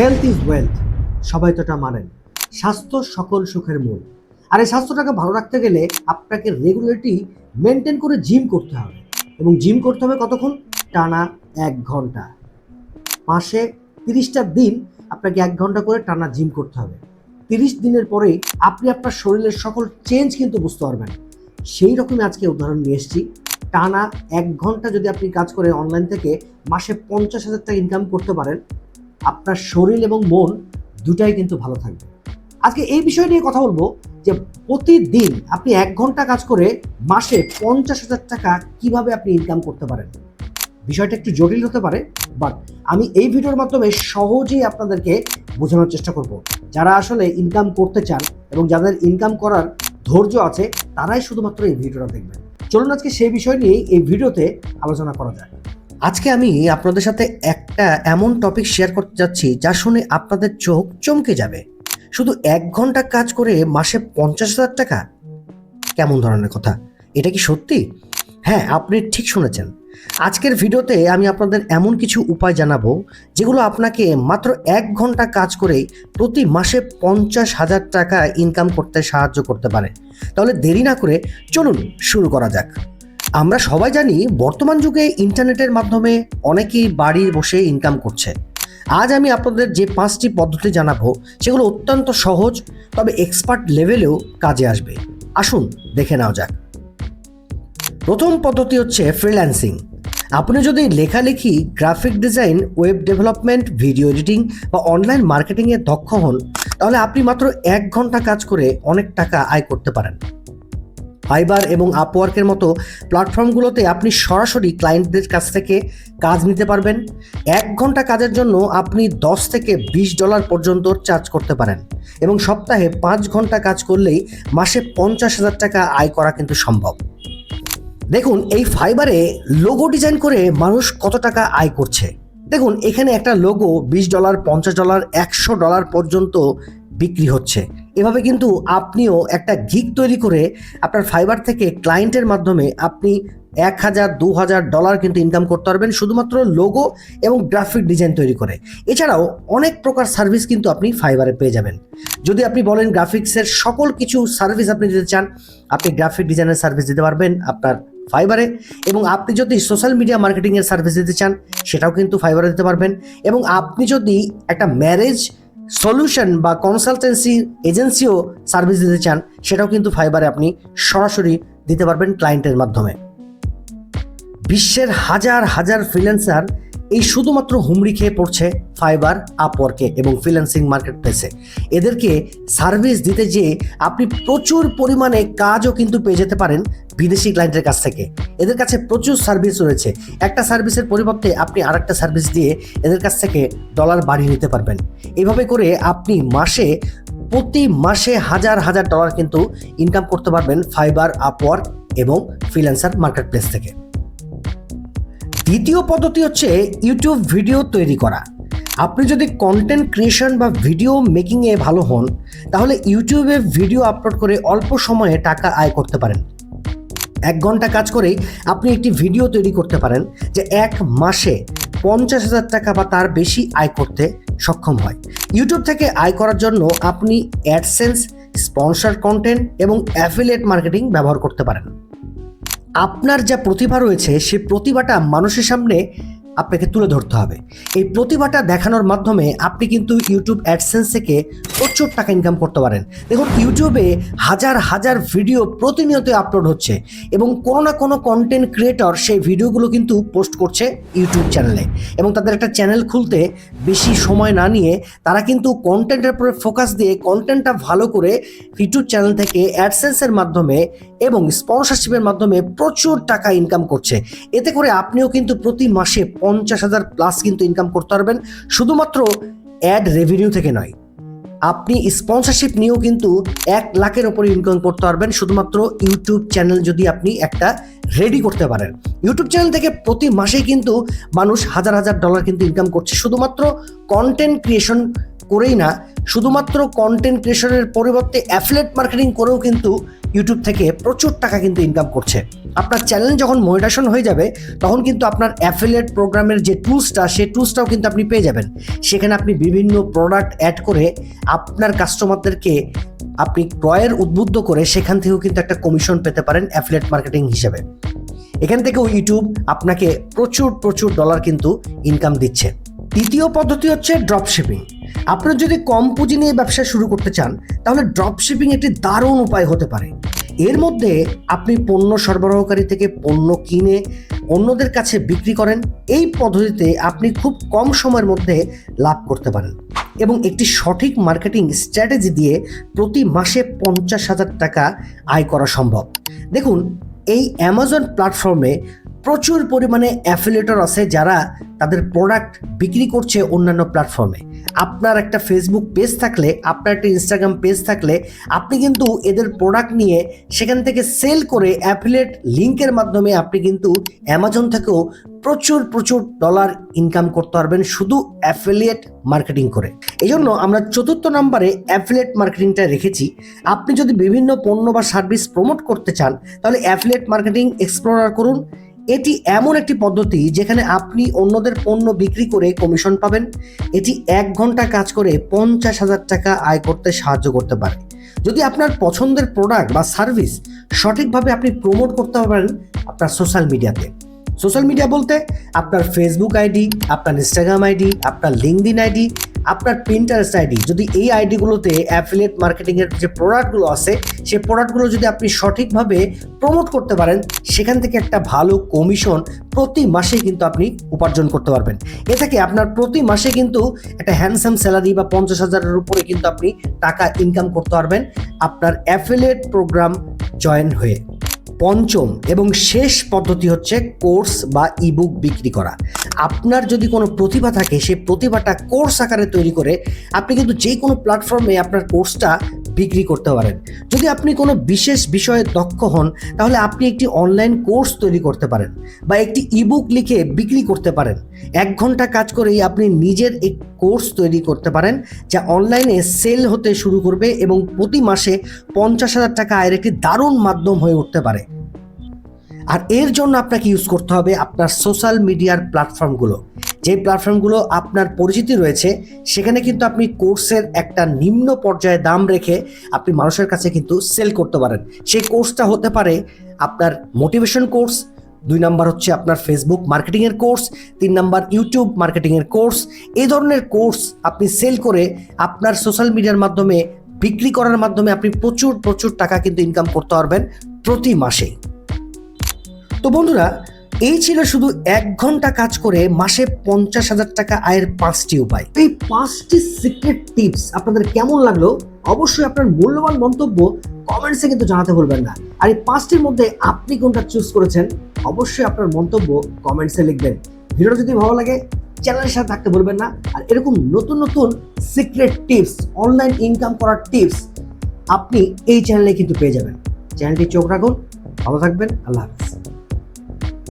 Health is wealth সবাই তো এটা মানেন। স্বাস্থ্য সকল সুখের মূল। আর এই স্বাস্থ্যটাকে ভালো রাখতে গেলে আপনাকে রেগুলারিটি মেনটেন করে জিম করতে হবে। এবং জিম করতে হবে কতক্ষণ? টানা এক ঘণ্টা। মাসে তিরিশটা দিন আপনাকে এক ঘণ্টা করে টানা জিম করতে হবে। তিরিশ দিনের পরেই আপনি আপনার শরীরের সকল চেঞ্জ কিন্তু বুঝতে পারবেন। সেই রকমই আজকে উদাহরণ নিয়ে এসেছি। টানা এক ঘণ্টা যদি আপনি কাজ করে অনলাইন থেকে মাসে পঞ্চাশ হাজার টাকা ইনকাম করতে পারেন আপনার শরীর এবং মন দুটাই কিন্তু ভালো থাকবে। আজকে এই বিষয় নিয়ে কথা বলব যে প্রতিদিন আপনি এক ঘণ্টা কাজ করে মাসে পঞ্চাশ হাজার টাকা কীভাবে আপনি ইনকাম করতে পারেন। বিষয়টা একটু জটিল হতে পারে বাট আমি এই ভিডিওর মাধ্যমে সহজেই আপনাদেরকে বোঝানোর চেষ্টা করব। যারা আসলে ইনকাম করতে চান এবং যাদের ইনকাম করার ধৈর্য আছে, তারাই শুধুমাত্র এই ভিডিওটা দেখবেন। চলুন আজকে সেই বিষয় নিয়েই এই ভিডিওতে আলোচনা করা যায় আজকে আমি আপনাদের সাথে একটা এমন টপিক শেয়ার করতে যাচ্ছি, যা শুনে আপনাদের চোখ চমকে যাবে। শুধু এক ঘণ্টা কাজ করে মাসে পঞ্চাশ হাজার টাকা? কেমন ধরনের কথা? এটা কি সত্যি? হ্যাঁ আপনি ঠিক শুনেছেন। আজকের ভিডিওতে আমি আপনাদের এমন কিছু উপায় জানাব, যেগুলো আপনাকে মাত্র এক ঘণ্টা কাজ করে প্রতি মাসে পঞ্চাশ হাজার টাকা ইনকাম করতে সাহায্য করতে পারে। তাহলে দেরি না করে চলুন শুরু করা যাক। আমরা সবাই জানি বর্তমান যুগে ইন্টারনেটের মাধ্যমে অনেকেই বাড়ি বসে ইনকাম করছে। আজ আমি আপনাদের যে পাঁচটি পদ্ধতি জানাব, সেগুলো অত্যন্ত সহজ, তবে এক্সপার্ট লেভেলেও কাজে আসবে। আসুন, দেখে নেওয়া যাক। প্রথম পদ্ধতি হচ্ছে ফ্রিল্যান্সিং আপনি যদি লেখালেখি graphic design web development video editing বা অনলাইন মার্কেটিংয়ে দক্ষ হন, তাহলে আপনি মাত্র এক ঘণ্টা কাজ করে অনেক টাকা আয় করতে পারেন। ফাইবার এবং আপওয়ার্কের মতো প্ল্যাটফর্মগুলোতে আপনি সরাসরি ক্লায়েন্টদের কাছ থেকে কাজ নিতে পারবেন। এক ঘণ্টা কাজের জন্য আপনি দশ থেকে বিশ ডলার পর্যন্ত চার্জ করতে পারেন এবং সপ্তাহে পাঁচ ঘণ্টা কাজ করলেই মাসে পঞ্চাশ হাজার টাকা আয় করা কিন্তু সম্ভব। দেখুন, এই ফাইবারে লোগো ডিজাইন করে মানুষ কত টাকা আয় করছে। দেখুন, এখানে একটা লোগো বিশ ডলার, পঞ্চাশ ডলার, একশো ডলার পর্যন্ত বিক্রি হচ্ছে। এভাবে কিন্তু আপনিও একটা গিগ তৈরি করে আপনার ফাইবার থেকে ক্লায়েন্টের মাধ্যমে আপনি এক হাজার, দু হাজার ডলার কিন্তু ইনকাম করতে পারবেন শুধুমাত্র লোগো এবং গ্রাফিক ডিজাইন তৈরি করে। এছাড়াও অনেক প্রকার সার্ভিস কিন্তু আপনি ফাইবারে পেয়ে যাবেন। যদি আপনি বলেন গ্রাফিক্সের সকল কিছু সার্ভিস আপনি দিতে চান, আপনি গ্রাফিক ডিজাইনের সার্ভিস দিতে পারবেন আপনার ফাইবারে এবং আপনি যদি সোশ্যাল মিডিয়া মার্কেটিংয়ের সার্ভিস দিতে চান, সেটাও কিন্তু ফাইবারে দিতে পারবেন এবং আপনি যদি একটা ম্যারেজ সলিউশন বা কনসালটেন্সি এজেন্সিও সার্ভিস দিতে চান, সেটাও কিন্তু ফাইবারে আপনি সরাসরি দিতে পারবেন ক্লায়েন্টের মাধ্যমে। বিশ্বের হাজার হাজার ফ্রিল্যান্সার এই শুধুমাত্র হুমড়ি খেয়ে পড়ছে ফাইবার, আপওয়ার্কে এবং ফ্রিল্যান্সিং মার্কেট প্লেসে এদেরকে সার্ভিস দিতে যেয়ে আপনি প্রচুর পরিমাণে কাজও কিন্তু পেয়ে যেতে পারেন বিদেশি ক্লায়েন্টের কাছ থেকে। এদের কাছে প্রচুর সার্ভিস রয়েছে। একটা সার্ভিসের পরিবর্তে আপনি আরেকটা সার্ভিস দিয়ে এদের কাছ থেকে ডলার বাড়িয়ে নিতে পারবেন। এভাবে করে আপনি মাসে, প্রতি মাসে হাজার হাজার ডলার কিন্তু ইনকাম করতে পারবেন ফাইবার, আপওয়ার্ক এবং ফ্রিল্যান্সার মার্কেট প্লেস থেকে। দ্বিতীয় পদ্ধতি হচ্ছে ইউটিউব ভিডিও তৈরি করা। আপনি যদি কন্টেন্ট ক্রিয়েশন বা ভিডিও মেকিংয়ে ভালো হন, তাহলে ইউটিউবে ভিডিও আপলোড করে অল্প সময়ে টাকা আয় করতে পারেন। এক ঘণ্টা কাজ করেই আপনি একটি ভিডিও তৈরি করতে পারেন, যে এক মাসে পঞ্চাশ হাজার টাকা বা তার বেশি আয় করতে সক্ষম হয়। ইউটিউব থেকে আয় করার জন্য আপনি অ্যাডসেন্স স্পন্সর কন্টেন্ট এবং অ্যাফিলিয়েট মার্কেটিং ব্যবহার করতে পারেন। আপনার যা প্রতিভা রয়েছে সে প্রতিভাটা মানুষের সামনে আপনাকে তুলে ধরতে হবে। এই প্রতিভাটা দেখানোর মাধ্যমে আপনি কিন্তু ইউটিউব অ্যাডসেন্স থেকে প্রচুর টাকা ইনকাম করতে পারেন। দেখুন ইউটিউবে হাজার হাজার ভিডিও প্রতিনিয়ত আপলোড হচ্ছে এবং কোনো না কোনো কন্টেন্ট ক্রিয়েটর সেই ভিডিওগুলো কিন্তু পোস্ট করছে ইউটিউব চ্যানেলে এবং তাদের একটা চ্যানেল খুলতে বেশি সময় না নিয়ে তারা কিন্তু কন্টেন্টের উপরে ফোকাস দিয়ে কন্টেন্টটা ভালো করে ইউটিউব চ্যানেল থেকে অ্যাডসেন্সের মাধ্যমে এবং স্পন্সরশিপের মাধ্যমে প্রচুর টাকা ইনকাম করছে। এতে করে আপনিও কিন্তু প্রতি মাসে পঞ্চাশ হাজার প্লাস কিন্তু ইনকাম করতে পারবেন। শুধুমাত্র অ্যাড রেভিনিউ থেকে নয়, আপনি স্পন্সরশিপ নিয়েও কিন্তু এক লাখের ওপরে ইনকাম করতে পারবেন। শুধুমাত্র ইউটিউব চ্যানেল যদি আপনি একটা রেডি করতে পারেন। ইউটিউব চ্যানেল থেকে প্রতি মাসেই কিন্তু মানুষ হাজার হাজার ডলার কিন্তু ইনকাম করছে। শুধুমাত্র কন্টেন্ট ক্রিয়েশন করেই না, শুধুমাত্র কন্টেন্ট ক্রিয়েশনের পরিবর্তে অ্যাফিলেট মার্কেটিং করেও কিন্তু ইউটিউব থেকে প্রচুর টাকা কিন্তু ইনকাম করছে। আপনার চ্যানেল যখন মনিটেশন হয়ে যাবে, তখন কিন্তু আপনার অ্যাফিলেট প্রোগ্রামের যে টুলসটা সেই টুলসটাও কিন্তু আপনি পেয়ে যাবেন। সেখানে আপনি বিভিন্ন প্রোডাক্ট অ্যাড করে আপনার কাস্টমারদেরকে আপনি ক্রয়ের উদ্বুদ্ধ করে সেখান থেকেও কিন্তু একটা কমিশন পেতে পারেন অ্যাফিলেট মার্কেটিং হিসেবে। এখান থেকেও ইউটিউব আপনাকে প্রচুর প্রচুর ডলার কিন্তু ইনকাম দিচ্ছে। তৃতীয় পদ্ধতি হচ্ছে ড্রপ শিপিং আপনার যদি কম পুঁজি নিয়ে ব্যবসা শুরু করতে চান, তাহলে ড্রপ শিপিং একটি দারুণ উপায় হতে পারে। এর মধ্যে আপনি পণ্য সরবরাহকারী থেকে পণ্য কিনে অন্যদের কাছে বিক্রি করেন, এই পদ্ধতিতে আপনি খুব কম সময়ের মধ্যে লাভ করতে পারেন। এবং একটি সঠিক মার্কেটিং স্ট্র্যাটেজি দিয়ে প্রতি মাসে পঞ্চাশ হাজার টাকা আয় করা সম্ভব। দেখুন, এই অ্যামাজন প্ল্যাটফর্মে প্রচুর পরিমাণে অ্যাফিলেটর আছে যারা তাদের প্রোডাক্ট বিক্রি করছে অন্যান্য প্ল্যাটফর্মে আপনার একটা ফেসবুক পেজ থাকলে, আপনার একটা ইনস্টাগ্রাম পেজ থাকলে, আপনি কিন্তু এদের প্রোডাক্ট নিয়ে সেখান থেকে সেল করে অ্যাফিলেট লিঙ্কের মাধ্যমে আপনি কিন্তু অ্যামাজন থেকেও প্রচুর প্রচুর ডলার ইনকাম করতে পারবেন শুধু অ্যাফিলিয়েট মার্কেটিং করে। এই জন্য আমরা চতুর্থ নম্বরে অ্যাফিলিয়েট মার্কেটিংটা রেখেছি। আপনি যদি বিভিন্ন পণ্য বা সার্ভিস প্রমোট করতে চান, তাহলে অ্যাফিলিয়েট মার্কেটিং এক্সপ্লোরার করুন। এটি এমন একটি পদ্ধতি যেখানে আপনি অন্যদের পণ্য বিক্রি করে কমিশন পাবেন। এটি এক ঘণ্টা কাজ করে পঞ্চাশ হাজার টাকা আয় করতে সাহায্য করতে পারে। যদি আপনার পছন্দের প্রোডাক্ট বা সার্ভিস সঠিকভাবে আপনি প্রমোট করতে পারেন আপনার সোশ্যাল মিডিয়াতে সোশ্যাল মিডিয়া বলতে আপনার ফেসবুক আইডি আপনার ইনস্টাগ্রাম আইডি আপনার লিঙ্কডিন আইডি আপনার প্রিন্টারেস্ট আইডি যদি এই আইডিগুলোতে অ্যাফিলিয়েট মার্কেটিংয়ের যে প্রোডাক্টগুলো আছে, সেই প্রোডাক্টগুলো যদি আপনি সঠিকভাবে প্রমোট করতে পারেন, সেখান থেকে একটা ভালো কমিশন প্রতি মাসে কিন্তু আপনি উপার্জন করতে পারবেন। এ থেকে আপনার প্রতি মাসে কিন্তু একটা হ্যান্ডসাম স্যালারি বা পঞ্চাশ হাজারের উপরে কিন্তু আপনি টাকা ইনকাম করতে পারবেন। আপনার অ্যাফিলিয়েট প্রোগ্রাম জয়েন হয়ে। পঞ্চম এবং শেষ পদ্ধতি হচ্ছে কোর্স বা ইবুক বিক্রি করা। আপনার যদি কোনো প্রতিভা থাকে সেই প্রতিভাটা কোর্স আকারে তৈরি করে, আপনি কিন্তু যে কোনো প্ল্যাটফর্মে আপনার কোর্সটা বিক্রি করতে পারেন। যদি আপনি কোনো বিশেষ বিষয়ে দক্ষ হন, তাহলে আপনি একটি অনলাইন কোর্স তৈরি করতে পারেন বা একটি ইবুক লিখে বিক্রি করতে পারেন। এক ঘণ্টা কাজ করেই আপনি নিজের এক কোর্স তৈরি করতে পারেন, যা অনলাইনে সেল হতে শুরু করবে এবং প্রতি মাসে পঞ্চাশ হাজার টাকা আয়ের একটি দারুণ মাধ্যম হয়ে উঠতে পারে। আর এর জন্য আপনাকে ইউজ করতে হবে আপনার সোশ্যাল মিডিয়ার প্ল্যাটফর্মগুলো যে প্ল্যাটফর্মগুলো আপনার পরিচিতি রয়েছে, সেখানে কিন্তু আপনি কোর্সের একটা নিম্ন পর্যায়ে দাম রেখে আপনি মানুষের কাছে কিন্তু সেল করতে পারেন। সেই কোর্সটা হতে পারে আপনার মোটিভেশন কোর্স দুই নাম্বার হচ্ছে আপনার ফেসবুক মার্কেটিংয়ের কোর্স তিন নাম্বার ইউটিউব মার্কেটিংয়ের কোর্স এই ধরনের কোর্স আপনি সেল করে আপনার সোশ্যাল মিডিয়ার মাধ্যমে, বিক্রি করার মাধ্যমে আপনি প্রচুর প্রচুর টাকা কিন্তু ইনকাম করতে পারবেন প্রতি মাসে। তো বন্ধুরা এই ছিল শুধু এক ঘণ্টা কাজ করে মাসে পঞ্চাশ হাজার টাকা আয়ের পাঁচটি উপায়। এই পাঁচটি সিক্রেট টিপস আপনাদের কেমন লাগল অবশ্যই আপনার মূল্যবান মন্তব্য কমেন্টসে কিন্তু জানাতে ভুলবেন না। আর এই পাঁচটির মধ্যে আপনি কোনটা চুজ করেছেন অবশ্যই আপনার মন্তব্য কমেন্টসে লিখবেন। ভিডিওটা যদি ভালো লাগে চ্যানেলের সাথে থাকতে ভুলবেন না। আর এরকম নতুন নতুন সিক্রেট টিপস অনলাইন ইনকাম করার টিপস আপনি এই চ্যানেলে কিন্তু পেয়ে যাবেন। চ্যানেলটি চোখ রাখুন, ভালো থাকবেন, আল্লাহ হাফেজ।